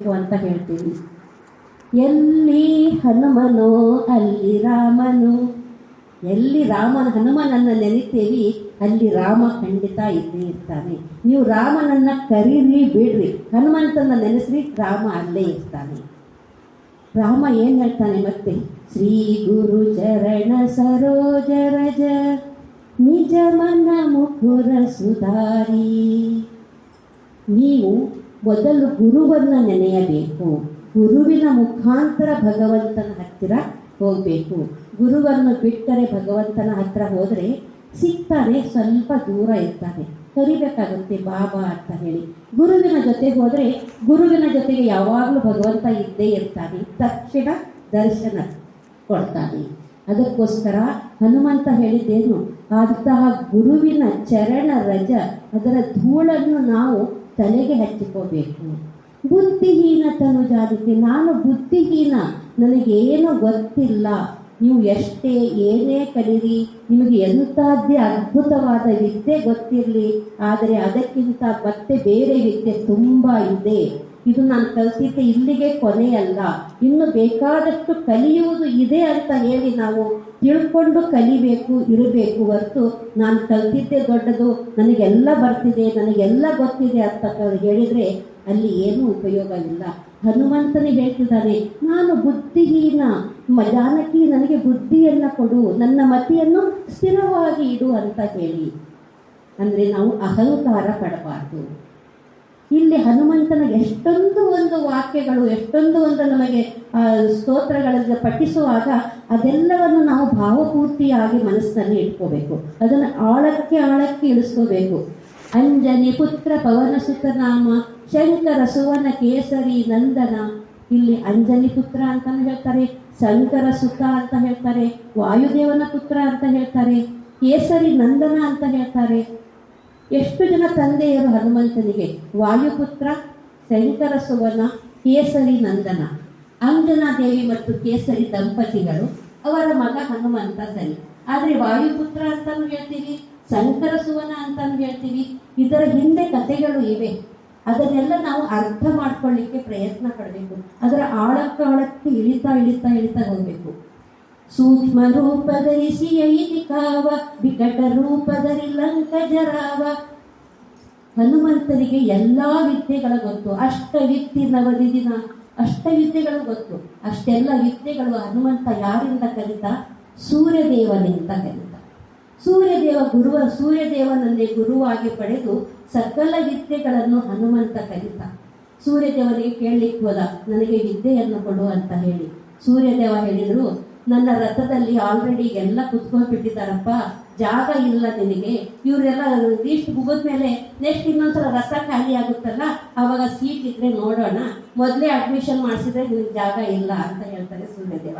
ಅಂತ ಹೇಳ್ತೀವಿ. ಎಲ್ಲಿ ಹನುಮನೋ ಅಲ್ಲಿ ರಾಮನು. ಎಲ್ಲಿ ರಾಮನ ಹನುಮನನ್ನು ನೆನಿತೇವಿ, ಅಲ್ಲಿ ರಾಮ ಖಂಡಿತ ಇದ್ದೇ ಇರ್ತಾನೆ. ನೀವು ರಾಮನನ್ನ ಕರೀರಿ, ಬಿಡ್ರಿ. ಹನುಮಂತನ ನೆನೆಸ್ರಿ, ರಾಮ ಅಲ್ಲೇ ಇರ್ತಾನೆ. ರಾಮ ಏನ್ ಹೇಳ್ತಾನೆ ಮತ್ತೆ? ಶ್ರೀ ಗುರು ಚರಣ ಸರೋಜ ರಜ, ನಿಜ ಮನ ಮುಖುರ ಸುಧಾರಿ. ನೀವು ಮೊದಲು ಗುರುವನ್ನ ನೆನೆಯಬೇಕು. ಗುರುವಿನ ಮುಖಾಂತರ ಭಗವಂತನ ಹತ್ತಿರ ಹೋಗಬೇಕು. ಗುರುವನ್ನು ಬಿಟ್ಟರೆ ಭಗವಂತನ ಹತ್ತಿರ ಹೋದರೆ ಸಿಗ್ತಾನೆ ಸ್ವಲ್ಪ ದೂರ ಇರ್ತಾನೆ ಕರಿಬೇಕಾಗುತ್ತೆ ಬಾಬಾ ಅಂತ ಹೇಳಿ. ಗುರುವಿನ ಜೊತೆ ಹೋದರೆ ಗುರುವಿನ ಜೊತೆಗೆ ಯಾವಾಗಲೂ ಭಗವಂತ ಇದ್ದೇ ಇರ್ತಾನೆ. ತಕ್ಷಣ ದರ್ಶನ ಕೊಡ್ತಾನೆ. ಅದಕ್ಕೋಸ್ಕರ ಹನುಮಂತ ಹೇಳಿದ್ದೇನು ಅಂತಹ ಗುರುವಿನ ಚರಣ ರಜ, ಅದರ ಧೂಳನ್ನು ನಾವು ತಲೆಗೆ ಹಚ್ಚಿಕೋಬೇಕು. ಬುದ್ಧಿಹೀನ ತನು ಜಾತಿಗೆ ನಾನು ಬುದ್ಧಿಹೀನ, ನನಗೇನು ಗೊತ್ತಿಲ್ಲ. ನೀವು ಎಷ್ಟೇ ಏನೇ ಕಲಿರಿ, ನಿಮಗೆ ಎಂಥದ್ದೇ ಅದ್ಭುತವಾದ ವಿದ್ಯೆ ಗೊತ್ತಿರಲಿ, ಆದರೆ ಅದಕ್ಕಿಂತ ಮತ್ತೆ ಬೇರೆ ವಿದ್ಯೆ ತುಂಬ ಇದೆ. ಇದು ನಾನು ಕಲಿತಿದ್ದೆ ಇಲ್ಲಿಗೆ ಕೊನೆಯಲ್ಲ. ಇನ್ನು ಬೇಕಾದಷ್ಟು ಕಲಿಯುವುದು ಇದೆ ಅಂತ ಹೇಳಿ ನಾವು ತಿಳ್ಕೊಂಡು ಕಲಿಬೇಕು, ಇರಬೇಕು ಹೊರತು ನಾನು ಕಲಿತಿದ್ದೆ ದೊಡ್ಡದು, ನನಗೆಲ್ಲ ಬರ್ತಿದೆ, ನನಗೆಲ್ಲ ಗೊತ್ತಿದೆ ಅಂತ ಹೇಳಿದ್ರೆ ಅಲ್ಲಿ ಏನೂ ಉಪಯೋಗ ಇಲ್ಲ. ಹನುಮಂತನೇ ಹೇಳ್ತಿದ್ದಾನೆ ನಾನು ಬುದ್ಧಿಹೀನ ಜಾನಕಿ ನನಗೆ ಬುದ್ಧಿಯನ್ನ ಕೊಡು, ನನ್ನ ಮತಿಯನ್ನು ಸ್ಥಿರವಾಗಿ ಇಡು ಅಂತ ಹೇಳಿ. ಅಂದರೆ ನಾವು ಅಹಂಕಾರ ಪಡಬಾರ್ದು. ಇಲ್ಲಿ ಹನುಮಂತನ ಎಷ್ಟೊಂದು ಒಂದು ವಾಕ್ಯಗಳು, ಎಷ್ಟೊಂದು ಒಂದು ನಮಗೆ ಸ್ತೋತ್ರಗಳಿಗೆ ಪಠಿಸುವಾಗ ಅದೆಲ್ಲವನ್ನು ನಾವು ಭಾವಪೂರ್ತಿಯಾಗಿ ಮನಸ್ಸಿನಲ್ಲಿ ಇಟ್ಕೋಬೇಕು. ಅದನ್ನು ಆಳಕ್ಕೆ ಆಳಕ್ಕೆ ಇಳಿಸ್ಕೋಬೇಕು. ಅಂಜನಿ ಪುತ್ರ ಪವನ ಸುತನಾಮ, ಶಂಕರ ಸುವನ ಕೇಸರಿ ನಂದನ. ಇಲ್ಲಿ ಅಂಜನಿ ಪುತ್ರ ಅಂತಾನು ಹೇಳ್ತಾರೆ, ಶಂಕರ ಸುತ ಅಂತ ಹೇಳ್ತಾರೆ, ವಾಯುದೇವನ ಪುತ್ರ ಅಂತ ಹೇಳ್ತಾರೆ, ಕೇಸರಿ ನಂದನ ಅಂತ ಹೇಳ್ತಾರೆ. ಎಷ್ಟು ಜನ ತಂದೆಯರು ಹನುಮಂತನಿಗೆ, ವಾಯುಪುತ್ರ ಶಂಕರ ಸುವರ್ಣ ಕೇಸರಿ ನಂದನ ಅಂಜನಾದೇವಿ ಮತ್ತು ಕೇಸರಿ ದಂಪತಿಗಳು, ಅವರ ಮಗ ಹನುಮಂತ ಸರಿ. ಆದರೆ ವಾಯುಪುತ್ರ ಅಂತಾನು ಹೇಳ್ತೀವಿ ಶಂಕರ ಸುವನ ಅಂತಾನು ಹೇಳ್ತೀವಿ, ಇದರ ಹಿಂದೆ ಕಥೆಗಳು ಇವೆ. ಅದನ್ನೆಲ್ಲ ನಾವು ಅರ್ಥ ಮಾಡ್ಕೊಳ್ಳಿಕ್ಕೆ ಪ್ರಯತ್ನ ಪಡಬೇಕು. ಅದರ ಆಳಕ್ಕೆ ಆಳಕ್ಕೆ ಇಳಿತಾ ಇಳಿತಾ ಇಳಿತಾ ಹೋಗ್ಬೇಕು. ಸೂಕ್ಷ್ಮ ರೂಪಧರಿಸಿ ಐತಿ ಕಾವ ವಿಕಟ ರೂಪದಲ್ಲಿ ಲಂಕ ಜರಾವ ಹನುಮಂತನಿಗೆ ಎಲ್ಲಾ ವಿದ್ಯೆಗಳ ಗೊತ್ತು. ಅಷ್ಟ ವಿದ್ಯೆ ನವದಿನ ಅಷ್ಟ ವಿದ್ಯೆಗಳು ಗೊತ್ತು. ಅಷ್ಟೆಲ್ಲ ವಿದ್ಯೆಗಳು ಹನುಮಂತ ಯಾರಿಂದ ಕಲಿತ? ಸೂರ್ಯದೇವನಿಂದ ಕಲಿತ. ಸೂರ್ಯದೇವ ಗುರುವ, ಸೂರ್ಯದೇವನನ್ನೇ ಗುರುವಾಗಿ ಪಡೆದು ಸಕಲ ವಿದ್ಯೆಗಳನ್ನು ಹನುಮಂತ ಕಲಿತ. ಸೂರ್ಯದೇವನಿಗೆ ಕೇಳಲಿಕ್ಕೆ ಹೋದ, ನನಗೆ ವಿದ್ಯೆಯನ್ನು ಕೊಡು ಅಂತ ಹೇಳಿ. ಸೂರ್ಯದೇವ ಹೇಳಿದ್ರು ನನ್ನ ರಥದಲ್ಲಿ ಆಲ್ರೆಡಿ ಎಲ್ಲ ಕುತ್ಕೊಂಡ್ ಬಿಟ್ಟಿದ್ದಾರಪ್ಪ ಜಾಗ ಇಲ್ಲ ನಿನಗೆ. ಇವರೆಲ್ಲ ಲೀಸ್ಟ್ ಮುಗಿದ್ಮೇಲೆ ನೆಕ್ಸ್ಟ್ ಇನ್ನೊಂದ್ಸಲ ರಥ ಖಾಲಿ ಆಗುತ್ತಲ್ಲ? ಅವಾಗ ಸೀಟ್ ಇದ್ರೆ ನೋಡೋಣ. ಮೊದಲೇ ಅಡ್ಮಿಷನ್ ಮಾಡಿಸಿದ್ರೆ ನಿನಗೆ ಜಾಗ ಇಲ್ಲ ಅಂತ ಹೇಳ್ತಾರೆ ಸೂರ್ಯದೇವ.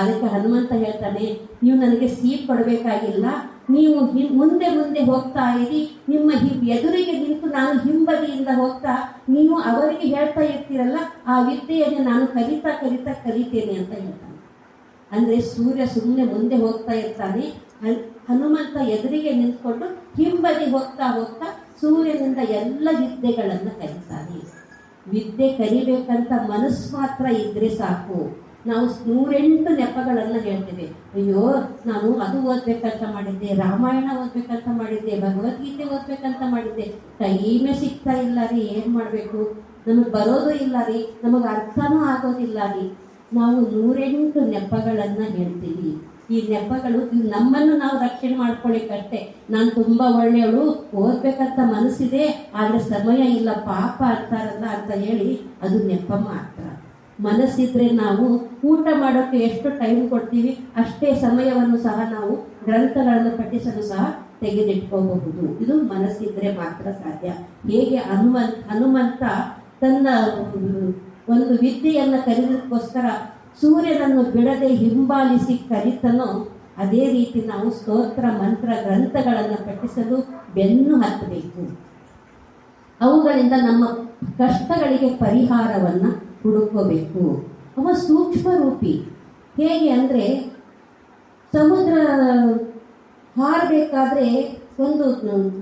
ಅದಕ್ಕೆ ಹನುಮಂತ ಹೇಳ್ತಾನೆ, ನೀವು ನನಗೆ ಸೀಟ್ ಕೊಡಬೇಕಾಗಿಲ್ಲ. ನೀವು ಮುಂದೆ ಮುಂದೆ ಹೋಗ್ತಾ ಇರಿ. ನಿಮ್ಮ ಎದುರಿಗೆ ನಿಂತು ನಾನು ಹಿಂಬದಿಯಿಂದ ಹೋಗ್ತಾ, ನೀವು ಅವರಿಗೆ ಹೇಳ್ತಾ ಇರ್ತೀರಲ್ಲ, ಆ ವಿದ್ಯೆಯನ್ನು ನಾನು ಕಲಿತಾ ಕಲಿತಾ ಕಲಿತೇನೆ ಅಂತ ಹೇಳ್ತಾನೆ. ಅಂದ್ರೆ ಸೂರ್ಯ ಸುಮ್ಮನೆ ಮುಂದೆ ಹೋಗ್ತಾ ಇರ್ತಾನೆ. ಹನ್- ಹನುಮಂತ ಎದುರಿಗೆ ನಿಂತ್ಕೊಂಡು ಹಿಂಬದಿ ಹೋಗ್ತಾ ಹೋಗ್ತಾ ಸೂರ್ಯನಿಂದ ಎಲ್ಲ ವಿದ್ಯೆಗಳನ್ನು ಕಲಿತಾನೆ. ವಿದ್ಯೆ ಕಲಿಬೇಕಂತ ಮನಸ್ಸು ಮಾತ್ರ ಇದ್ರೆ ಸಾಕು. ನಾವು ನೂರೆಂಟು ನೆಪಗಳನ್ನು ಹೇಳ್ತೇವೆ. ಅಯ್ಯೋ, ನಾನು ಅದು ಓದ್ಬೇಕಂತ ಮಾಡಿದ್ದೆ, ರಾಮಾಯಣ ಓದ್ಬೇಕಂತ ಮಾಡಿದ್ದೆ, ಭಗವದ್ಗೀತೆ ಓದ್ಬೇಕಂತ ಮಾಡಿದ್ದೆ. ಟೈಮೆ ಸಿಗ್ತಾ ಇಲ್ಲ ರೀ, ಏನು ಮಾಡಬೇಕು? ನಮಗೆ ಬರೋದು ಇಲ್ಲ ರೀ, ನಮಗೆ ಅರ್ಥನೂ ಆಗೋದಿಲ್ಲ ರೀ. ನಾವು ನೂರೆಂಟು ನೆಪಗಳನ್ನ ಹೇಳ್ತೀವಿ. ಈ ನೆಪಗಳು ನಮ್ಮನ್ನು ನಾವು ರಕ್ಷಣೆ ಮಾಡ್ಕೊಳ್ಳಿಕ್ಕಷ್ಟೇ ನಾನು ತುಂಬಾ ಒಳ್ಳೆಯವಳು, ಓದ್ಬೇಕಂತ ಮನಸ್ಸಿದೆ, ಆದ್ರೆ ಸಮಯ ಇಲ್ಲ, ಪಾಪ ಅಂತಾರಲ್ಲ ಅಂತ ಹೇಳಿ ಅದು ನೆಪ ಮಾತ್ರ. ಮನಸ್ಸಿದ್ರೆ ನಾವು ಊಟ ಮಾಡೋಕ್ಕೆ ಎಷ್ಟು ಟೈಮ್ ಕೊಡ್ತೀವಿ, ಅಷ್ಟೇ ಸಮಯವನ್ನು ಸಹ ನಾವು ಗ್ರಂಥಗಳನ್ನು ಪಠಿಸಲು ಸಹ ತೆಗೆದಿಟ್ಕೋಬಹುದು. ಇದು ಮನಸ್ಸಿದ್ರೆ ಮಾತ್ರ ಸಾಧ್ಯ. ಹೇಗೆ ಹನುಮಂತ ಹನುಮಂತ ತನ್ನ ಒಂದು ವಿದ್ಯೆಯನ್ನು ಕಲಿಯೋದಕ್ಕೋಸ್ಕರ ಸೂರ್ಯನನ್ನು ಬಿಡದೆ ಹಿಂಬಾಲಿಸಿ ಕರಿತನೋ ಅದೇ ರೀತಿ ನಾವು ಸ್ತೋತ್ರ, ಮಂತ್ರ, ಗ್ರಂಥಗಳನ್ನು ಪಠಿಸಲು ಬೆನ್ನು ಹತ್ತಬೇಕು. ಅವುಗಳಿಂದ ನಮ್ಮ ಕಷ್ಟಗಳಿಗೆ ಪರಿಹಾರವನ್ನು ಹುಡುಕೋಬೇಕು ಅವ ಸೂಕ್ಷ್ಮ ರೂಪಿ ಹೇಗೆ ಅಂದರೆ, ಸಮುದ್ರ ಹಾರಬೇಕಾದ್ರೆ ಒಂದು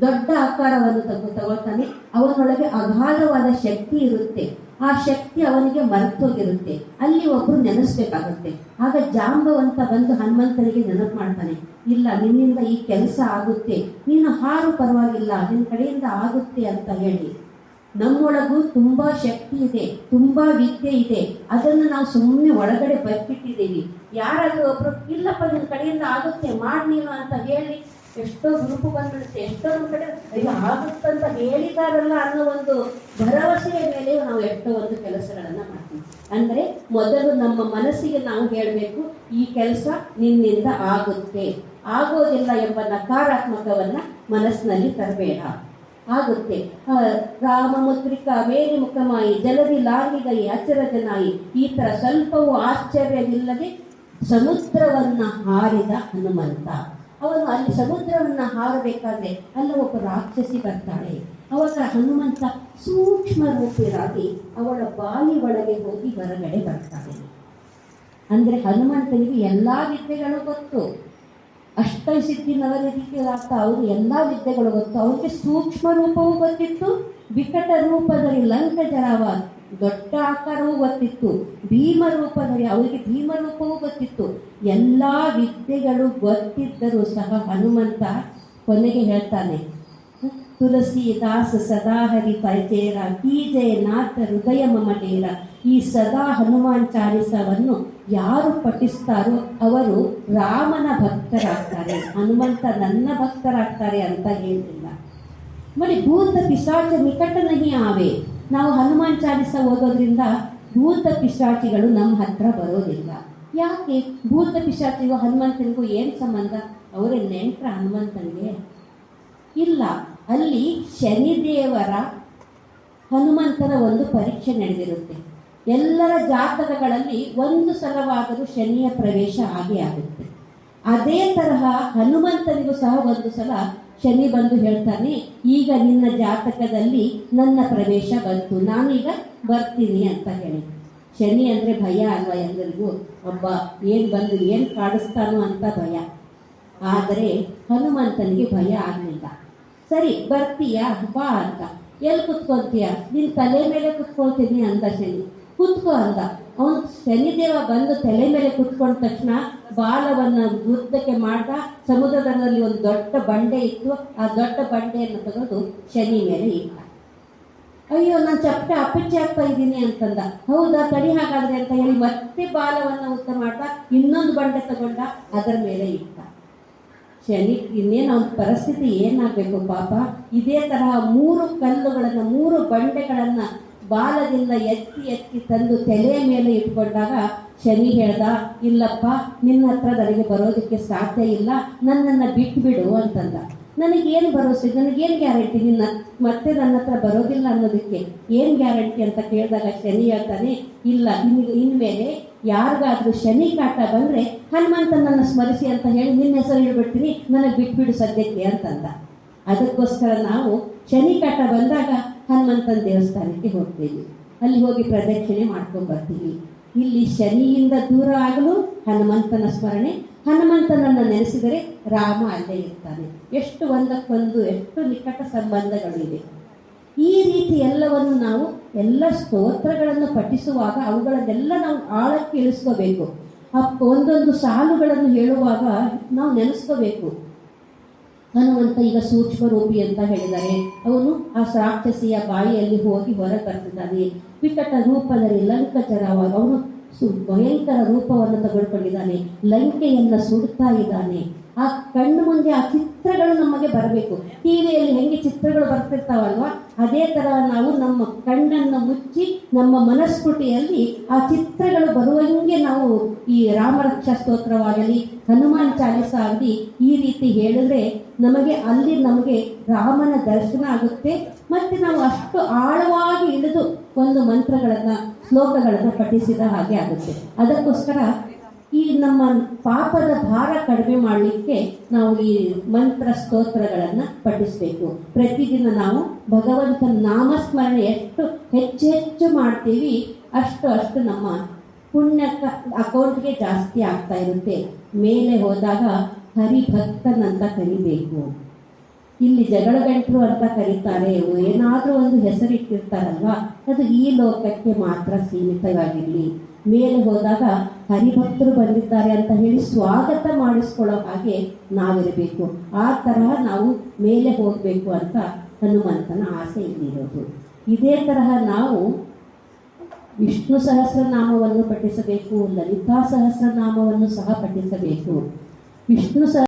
ದೊಡ್ಡ ಆಕಾರವನ್ನು ತಗೋ ತಗೊಳ್ತಾನೆ ಅವನೊಳಗೆ ಅಗಾಧವಾದ ಶಕ್ತಿ ಇರುತ್ತೆ. ಆ ಶಕ್ತಿ ಅವನಿಗೆ ಮರೆತೋಗಿರುತ್ತೆ. ಅಲ್ಲಿ ಒಬ್ರು ನೆನೆಸ್ಬೇಕಾಗುತ್ತೆ. ಆಗ ಜಾಂಬವಂತ ಬಂದು ಹನುಮಂತನಿಗೆ ನೆನಪು ಮಾಡ್ತಾನೆ, ಇಲ್ಲ, ನಿನ್ನಿಂದ ಈ ಕೆಲಸ ಆಗುತ್ತೆ. ನೀನು ಹಾರು ಪರವಾಗಿಲ್ಲ, ನಿನ್ನ ಕಡೆಯಿಂದ ಆಗುತ್ತೆ ಅಂತ ಹೇಳಿ. ನಮ್ಮೊಳಗೂ ತುಂಬಾ ಶಕ್ತಿ ಇದೆ, ತುಂಬಾ ವಿದ್ಯೆ ಇದೆ. ಅದನ್ನು ನಾವು ಸುಮ್ಮನೆ ಒಳಗಡೆ ಬರ್ಬಿಟ್ಟಿದ್ದೀವಿ. ಯಾರಾದರೂ ಒಬ್ರು, ಇಲ್ಲಪ್ಪ, ನಿನ್ನ ಕಡೆಯಿಂದ ಆಗುತ್ತೆ, ಮಾಡಿ ನೀನು ಅಂತ ಹೇಳಿ ಎಷ್ಟೋ ಗುಂಪು ಬಂದ್ಬಿಡುತ್ತೆ ಎಷ್ಟೋ ಒಂದು ಕಡೆ ಅಯ್ಯೋ, ಆಗುತ್ತಂತ ಹೇಳಿದಾರಲ್ಲ ಅನ್ನೋ ಒಂದು ಭರವಸೆಯ ಮೇಲೆ ನಾವು ಎಷ್ಟೋ ಒಂದು ಕೆಲಸಗಳನ್ನ ಮಾಡ್ತೀವಿ. ಅಂದ್ರೆ ಮೊದಲು ನಮ್ಮ ಮನಸ್ಸಿಗೆ ನಾವು ಹೇಳಬೇಕು, ಈ ಕೆಲಸ ನಿನ್ನಿಂದ ಆಗುತ್ತೆ. ಆಗೋದಿಲ್ಲ ಎಂಬ ನಕಾರಾತ್ಮಕವನ್ನ ಮನಸ್ಸಿನಲ್ಲಿ ತರಬೇಡ. ಆಗುತ್ತೆ. ರಾಮಮುದ್ರಿಕ ರಾಮ ಮುದ್ರಿಕ ಮೇರಿ ಮುಖಮಾಯಿ ಜಲದಿ ನಾಯಿ ಅಚರಜನಾಯಿ, ಈ ತರ ಸ್ವಲ್ಪವೂ ಆಶ್ಚರ್ಯವಿಲ್ಲದೆ ಸಮುದ್ರವನ್ನ ಹಾರಿದ ಹನುಮಂತ. ಅವನು ಅಲ್ಲಿ ಸಮುದ್ರವನ್ನು ಹಾರಬೇಕಾದ್ರೆ ಅಲ್ಲಿ ಒಬ್ಬ ರಾಕ್ಷಸಿ ಬರ್ತಾಳೆ. ಅವಾಗ ಹನುಮಂತ ಸೂಕ್ಷ್ಮ ರೂಪಿರಾಗಿ ಅವಳ ಬಾಯಿ ಒಳಗೆ ಹೋಗಿ ಹೊರಗಡೆ ಬರ್ತಾನೆ. ಅಂದ್ರೆ ಹನುಮಂತನಿಗೆ ಎಲ್ಲಾ ವಿದ್ಯೆಗಳು ಗೊತ್ತು. ಅಷ್ಟಸಿದ್ಧಿ ಆಗ್ತಾ, ಅವರು ಎಲ್ಲಾ ವಿದ್ಯೆಗಳು ಗೊತ್ತು. ಅವರಿಗೆ ಸೂಕ್ಷ್ಮ ರೂಪವೂ ಗೊತ್ತಿತ್ತು ವಿಕಟ ರೂಪದಲ್ಲಿ ಲಂಕ ಜರಾವ ದೊಡ್ಡ ಆಕಾರವೂ ಗೊತ್ತಿತ್ತು. ಭೀಮ ರೂಪದಲ್ಲಿ ಅವರಿಗೆ ಭೀಮ ರೂಪವೂ ಗೊತ್ತಿತ್ತು. ಎಲ್ಲಾ ವಿದ್ಯೆಗಳು ಗೊತ್ತಿದ್ದರೂ ಸಹ ಹನುಮಂತ ಕೊನೆಗೆ ಹೇಳ್ತಾನೆ ತುಳಸಿದಾಸ ಸದಾ ಹರಿ ಪರಿಚೇರ ಕೀಜಯ ನಾಥ ಹೃದಯ ಮಮಟೇರ ಈ ಸದಾ ಹನುಮಾನ್ ಚಾಲಿಸವನ್ನು ಯಾರು ಪಠಿಸ್ತಾರೋ ಅವರು ರಾಮನ ಭಕ್ತರಾಗ್ತಾರೆ. ಹನುಮಂತ ನನ್ನ ಭಕ್ತರಾಗ್ತಾರೆ ಅಂತ ಹೇಳಿಲ್ಲ. ಮನೆ ಭೂತ ಪಿಶಾಚ ನಿಕಟ ನಹಿ ಆವೆ. ನಾವು ಹನುಮಾನ್ ಚಾಲಿಸ ಓದೋದ್ರಿಂದ ಭೂತ ಪಿಶಾಚಿಗಳು ನಮ್ಮ ಹತ್ರ ಬರೋದಿಲ್ಲ. ಯಾಕೆ? ಭೂತ ಪಿಶಾಚಿಗೂ ಹನುಮಂತನಿಗೂ ಏನು ಸಂಬಂಧ? ಅವರೇ ನೆಂಟ್ರ ಹನುಮಂತನಿಗೆ. ಇಲ್ಲ, ಅಲ್ಲಿ ಶನಿದೇವರ ಹನುಮಂತನ ಒಂದು ಪರೀಕ್ಷೆ ನಡೆದಿರುತ್ತೆ. ಎಲ್ಲರ ಜಾತಕಗಳಲ್ಲಿ ಒಂದು ಸಲವಾದರೂ ಶನಿಯ ಪ್ರವೇಶ ಆಗೇ ಆಗುತ್ತೆ. ಅದೇ ತರಹ ಹನುಮಂತನಿಗೂ ಸಹ ಒಂದು ಸಲ ಶನಿ ಬಂದು ಹೇಳ್ತಾನೆ, ಈಗ ನಿನ್ನ ಜಾತಕದಲ್ಲಿ ನನ್ನ ಪ್ರವೇಶ ಬಂತು, ನಾನೀಗ ಬರ್ತೀನಿ ಅಂತ ಹೇಳಿ. ಶನಿ ಅಂದ್ರೆ ಭಯ ಅಲ್ವಾ ಎಲ್ಲರಿಗೂ ಒಬ್ಬ ಏನ್ ಬಂದು, ಏನ್ ಕಾಡಿಸ್ತಾನೋ ಅಂತ ಭಯ. ಆದರೆ ಹನುಮಂತನಿಗೆ ಭಯ ಆಗಲಿಲ್ಲ. ಸರಿ, ಬರ್ತೀಯಾ? ಬಾ ಅಂತ. ಎಲ್ಲಿ ಕುತ್ಕೊಳ್ತೀಯ ನಿನ್ ತಲೆ ಮೇಲೆ ಕುತ್ಕೊಳ್ತೀನಿ ಅಂದ ಶನಿ. ಕುತ್ಕೋ ಅಂದ. ಅವನು ಶನಿದೇವ ಬಂದು ತಲೆ ಮೇಲೆ ಕುತ್ಕೊಂಡ ತಕ್ಷಣ ಬಾಲವನ್ನ ವೃತ್ತಕ್ಕೆ ಮಾಡ್ತಾ ಸಮುದ್ರದಲ್ಲಿ ಒಂದು ದೊಡ್ಡ ಬಂಡೆ ಇತ್ತು. ಆ ದೊಡ್ಡ ಬಂಡೆಯನ್ನು ತಗೊಂಡು ಶನಿ ಮೇಲೆ ಇಟ್ಟ. ಅಯ್ಯೋ, ನಾನು ಚಪ್ಪಟೆ ಅಪ್ಪಚ್ಚಿ ಆಗ್ತಾ ಇದ್ದೀನಿ ಅಂತಂದ. ಹೌದಾ, ತಡಿ ಹಾಗಾದ್ರೆ ಅಂತ ಹೇಳಿ ಮತ್ತೆ ಬಾಲವನ್ನ ಉತ್ತ ಮಾಡ್ತಾ ಇನ್ನೊಂದು ಬಂಡೆ ತಗೊಂಡ ಅದರ ಮೇಲೆ ಇಟ್ಟ. ಶನಿ, ಇನ್ನೇನು ಅವನ ಪರಿಸ್ಥಿತಿ ಏನಾಗಬೇಕು ಪಾಪ? ಇದೇ ತರಹ ಮೂರು ಕಲ್ಲುಗಳನ್ನ, ಮೂರು ಬಂಡೆಗಳನ್ನ ಬಾಲದಿಂದ ಎತ್ತಿ ಎತ್ತಿ ತಂದು ತಲೆಯ ಮೇಲೆ ಇಟ್ಕೊಂಡಾಗ ಶನಿ ಹೇಳ್ದ, ಇಲ್ಲಪ್ಪ, ನಿನ್ನ ಹತ್ರ ನನಗೆ ಬರೋದಕ್ಕೆ ಸಾಧ್ಯ ಇಲ್ಲ, ನನ್ನನ್ನು ಬಿಟ್ಬಿಡು ಅಂತಂದ. ನನಗೇನು ಭರವಸೆ, ನನಗೇನು ಗ್ಯಾರಂಟಿ, ನಿನ್ನ ಮತ್ತೆ ನನ್ನ ಹತ್ರ ಬರೋದಿಲ್ಲ ಅನ್ನೋದಕ್ಕೆ ಏನು ಗ್ಯಾರಂಟಿ ಅಂತ ಕೇಳಿದಾಗ ಶನಿ ಹೇಳ್ತಾನೆ, ಇಲ್ಲ ನಿಮಗೆ ಇನ್ಮೇಲೆ ಯಾರಿಗಾದ್ರೂ ಶನಿ ಕಾಟ ಬಂದ್ರೆ ಹನುಮಂತನನ್ನು ಸ್ಮರಿಸಿ ಅಂತ ಹೇಳಿ ನಿನ್ನ ಹೆಸರು ಹೇಳ್ಬಿಡ್ತೀನಿ, ನನಗೆ ಬಿಟ್ಬಿಡು ಸದ್ಯಕ್ಕೆ ಅಂತಂದ. ಅದಕ್ಕೋಸ್ಕರ ನಾವು ಶನಿ ಕಾಟ ಬಂದಾಗ ಹನುಮಂತನ ದೇವಸ್ಥಾನಕ್ಕೆ ಹೋಗ್ತೀವಿ. ಅಲ್ಲಿ ಹೋಗಿ ಪ್ರದಕ್ಷಿಣೆ ಮಾಡ್ಕೊಂಡು ಬರ್ತೀವಿ. ಇಲ್ಲಿ ಶನಿಯಿಂದ ದೂರ ಆಗಲು ಹನುಮಂತನ ಸ್ಮರಣೆ. ಹನುಮಂತನನ್ನ ನೆನೆಸಿದರೆ ರಾಮ ಅಲ್ಲೇ ಇರ್ತಾನೆ. ಎಷ್ಟು ಒಂದಕ್ಕೊಂದು, ಎಷ್ಟು ನಿಕಟ ಸಂಬಂಧಗಳಿವೆ ಈ ರೀತಿ ಎಲ್ಲವನ್ನು ನಾವು ಎಲ್ಲ ಸ್ತೋತ್ರಗಳನ್ನು ಪಠಿಸುವಾಗ ಅವುಗಳನ್ನೆಲ್ಲ ನಾವು ಆಳಕ್ಕೆ ಇಳಿಸ್ಕೋಬೇಕು ಒಂದೊಂದು ಸಾಲುಗಳನ್ನು ಹೇಳುವಾಗ ನಾವು ನೆನೆಸ್ಕೋಬೇಕು. ಹನುಮಂತ ಈಗ ಸೂಕ್ಷ್ಮ ರೂಪಿ ಅಂತ ಹೇಳಿದ್ದಾರೆ ಅವನು ಆ ರಾಕ್ಷಸಿಯ ಬಾಯಿಯಲ್ಲಿ ಹೋಗಿ ಹೊರಗೆ ಬರ್ತಿದ್ದಾನೆ ವಿಕಟ ರೂಪದಲ್ಲಿ ಲಂಕಚರವಾಗ ಅವನು ಭಯಂಕರ ರೂಪವನ್ನು ತಗೊಳ್ಕೊಂಡಿದ್ದಾನೆ. ಲಂಕೆಯನ್ನ ಸುಡ್ತಾ ಇದ್ದಾನೆ. ಆ ಕಣ್ಣು ಮುಂದೆ ಆ ಚಿತ್ರಗಳು ನಮಗೆ ಬರಬೇಕು. ಟಿವಿಯಲ್ಲಿ ಹೆಂಗೆ ಚಿತ್ರಗಳು ಬರ್ತಿರ್ತಾವಲ್ವಾ? ಅದೇ ತರ ನಾವು ನಮ್ಮ ಕಣ್ಣನ್ನು ಮುಚ್ಚಿ, ನಮ್ಮ ಮನಸ್ಫುಟಿಯಲ್ಲಿ ಆ ಚಿತ್ರಗಳು ಬರುವಂಗೆ ನಾವು ಈ ರಾಮರಕ್ಷಾ ಸ್ತೋತ್ರವಾಗಲಿ, ಹನುಮಾನ್ ಚಾಲಿಸ ಆಗಲಿ ಈ ರೀತಿ ಹೇಳಿದ್ರೆ ನಮಗೆ ಅಲ್ಲಿ ನಮಗೆ ರಾಮನ ದರ್ಶನ ಆಗುತ್ತೆ. ಮತ್ತೆ ನಾವು ಅಷ್ಟು ಆಳವಾಗಿ ಇಳಿದು ಒಂದು ಮಂತ್ರಗಳನ್ನ, ಶ್ಲೋಕಗಳನ್ನ ಪಠಿಸಿದ ಹಾಗೆ ಆಗುತ್ತೆ. ಅದಕ್ಕೋಸ್ಕರ ಈ ನಮ್ಮ ಪಾಪದ ಭಾರ ಕಡಿಮೆ ಮಾಡಲಿಕ್ಕೆ ನಾವು ಈ ಮಂತ್ರ ಸ್ತೋತ್ರಗಳನ್ನ ಪಠಿಸಬೇಕು. ಪ್ರತಿದಿನ ನಾವು ಭಗವಂತನ ನಾಮಸ್ಮರಣೆ ಎಷ್ಟು ಹೆಚ್ಚು ಹೆಚ್ಚು ಮಾಡ್ತೀವಿ, ಅಷ್ಟು ಅಷ್ಟು ನಮ್ಮ ಪುಣ್ಯ ಅಕೌಂಟ್ಗೆ ಜಾಸ್ತಿ ಆಗ್ತಾ ಇರುತ್ತೆ. ಮೇಲೆ ಹೋದಾಗ ಹರಿಭಕ್ತನಂತ ಕರಿಬೇಕು. ಇಲ್ಲಿ ಜಗಳ ಗಂಟರು ಅಂತ ಕರೀತಾರೆ. ಏನಾದರೂ ಒಂದು ಹೆಸರಿಟ್ಟಿರ್ತಾರಲ್ವಾ, ಅದು ಈ ಲೋಕಕ್ಕೆ ಮಾತ್ರ ಸೀಮಿತವಾಗಿರಲಿ. ಮೇಲೆ ಹೋದಾಗ ಹರಿಭಕ್ತರು ಬಂದಿದ್ದಾರೆ ಅಂತ ಹೇಳಿ ಸ್ವಾಗತ ಮಾಡಿಸ್ಕೊಳ್ಳೋ ಹಾಗೆ ನಾವಿರಬೇಕು. ಆ ತರಹ ನಾವು ಮೇಲೆ ಹೋಗಬೇಕು ಅಂತ ಹನುಮಂತನ ಆಸೆ ಇಲ್ಲಿರೋದು. ಇದೇ ತರಹ ನಾವು ವಿಷ್ಣು ಸಹಸ್ರನಾಮವನ್ನು ಪಠಿಸಬೇಕು, ಲಲಿತಾ ಸಹಸ್ರನಾಮವನ್ನು ಸಹ ಪಠಿಸಬೇಕು. ವಿಷ್ಣು ಸಹ